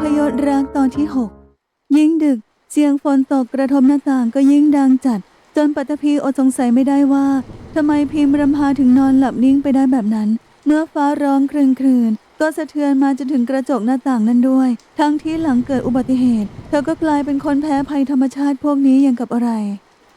พยนตร์รักตอนที่6ยิ่งดึก เสียงฝนตกกระทบหน้าต่างก็ยิ่งดังจัด จนปัตภีอดสงสัยไม่ได้ว่าทำไมพิมรำพาถึงนอนหลับนิ่งไปได้แบบนั้น เมื่อฟ้าร้องครึนครืนก็สะเทือนมาจนถึงกระจกหน้าต่างนั้นด้วย ทั้งที่หลังเกิดอุบัติเหตุ เธอก็กลายเป็นคนแพ้ภัยธรรมชาติพวกนี้อย่างกับอะไร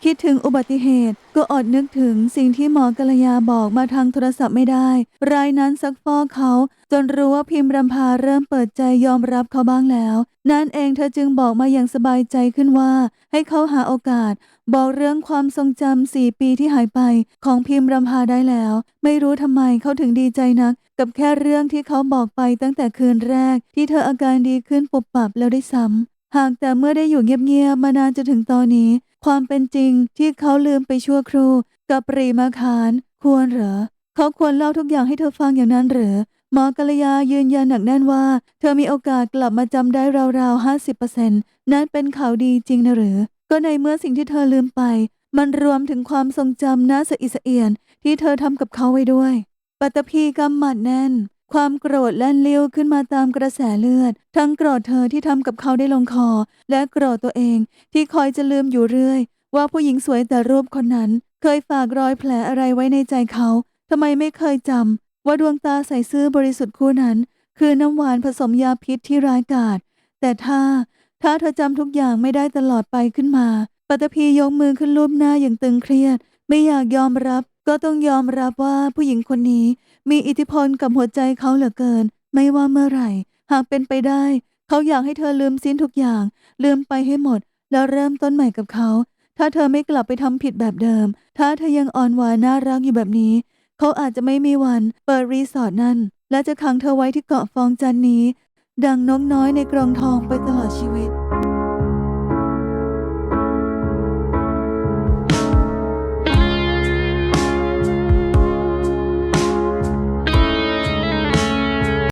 คิดถึงอุบัติเหตุ ก็อดนึกถึงสิ่งที่หมอกัลยาบอกมาทางโทรศัพท์ไม่ได้ รายนั้นซักฟอกเขา จนรู้ว่าพิมพ์รำพาเริ่มเปิดใจยอมรับเขาบ้างแล้ว นั่นเองเธอจึงบอกมาอย่างสบายใจขึ้นว่า ให้เขาหาโอกาส บอกเรื่องความทรงจำสี่ปีที่หายไปของพิมพ์รำพาได้แล้ว ไม่รู้ทำไมเขาถึงดีใจนัก กับแค่เรื่องที่เขาบอกไปตั้งแต่คืนแรก ที่เธออาการดีขึ้นปุบปับแล้วได้ซ้ำ หากแต่เมื่อได้อยู่เงียบๆมานานจนถึงตอนนี้ ความเป็นจริงที่เขาลืมไปชั่วครู่กับปรีมาคารควรเหรอ เขาควรเล่าทุกอย่างให้เธอฟังอย่างนั้นหรือหมอกัลยายืนยันหนักแน่นว่า เธอมีโอกาสกลับมาจำได้ราวๆห้าสิบเปอร์เซ็นต์นั่นเป็นข่าวดีจริงนะหรือ ก็ในเมื่อสิ่งที่เธอลืมไป มันรวมถึงความทรงจำน่าสะอิสะเอียนที่เธอทำกับเขาไว้ด้วย ปัตตภีกำหมัดแน่น ความโกรธแล่นเลี้ยวขึ้นมาตามกระแสเลือด ทั้งโกรธเธอที่ทำกับเขาได้ลงคอ และโกรธตัวเองที่คอยจะลืมอยู่เรื่อย ว่าผู้หญิงสวยแต่รูปคนนั้น เคยฝากรอยแผลอะไรไว้ในใจเขาทำไมไม่เคยจำว่าดวงตาใสซื่อบริสุทธิ์คู่นั้น คือน้ำหวานผสมยาพิษที่ร้ายกาจแต่ถ้า ถ้าเธอจำทุกอย่างไม่ได้ตลอดไปขึ้นมา ปัตตภียกมือขึ้นรูปหน้าอย่างตึงเครียด ไม่อยากยอมรับ ก็ต้องยอมรับว่าผู้หญิงคนนี้มีอิทธิพลกับหัวใจเขาเหลือเกิน ไม่ว่าเมื่อไหร่ หากเป็นไปได้ เขาอยากให้เธอลืมสิ้นทุกอย่าง ลืมไปให้หมด แล้วเริ่มต้นใหม่กับเขา ถ้าเธอไม่กลับไปทำผิดแบบเดิม ถ้าเธอยังอ่อนหวานน่ารักอยู่แบบนี้ เขาอาจจะไม่มีวันเปิดรีสอร์ทนั่น และจะขังเธอไว้ที่เกาะฟองจันนี้ ดังนกน้อยในกรงทองไปตลอดชีวิต